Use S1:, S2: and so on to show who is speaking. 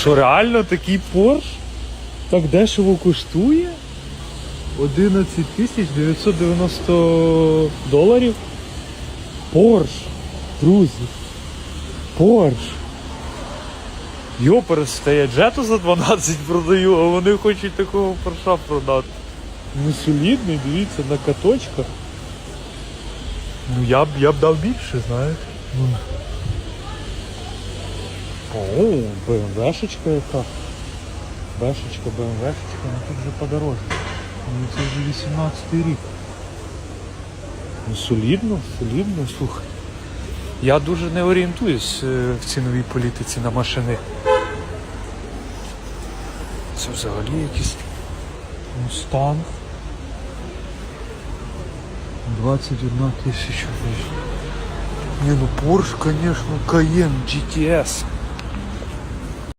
S1: Що реально такий Порш так дешево коштує? 11 тисяч 990 доларів. Порш, друзі. Порш. Йоперсте, я джету за 12 продаю, а вони хочуть такого порша продати. Ну солідний, дивіться, на каточках. Ну я б я б дав більше, знаєш. Ну. О, БМВшечка яка. Бешечка, БМВшечка, ну тут вже подорожче. Ну це вже 18 рік. Ну солідно, солідно, слухай. Я дуже не орієнтуюсь е, в ціновій політиці на машини. Це взагалі якийсь мустанг. 21 тисяча. Ні, ну Porsche, конечно, Cayenne GTS.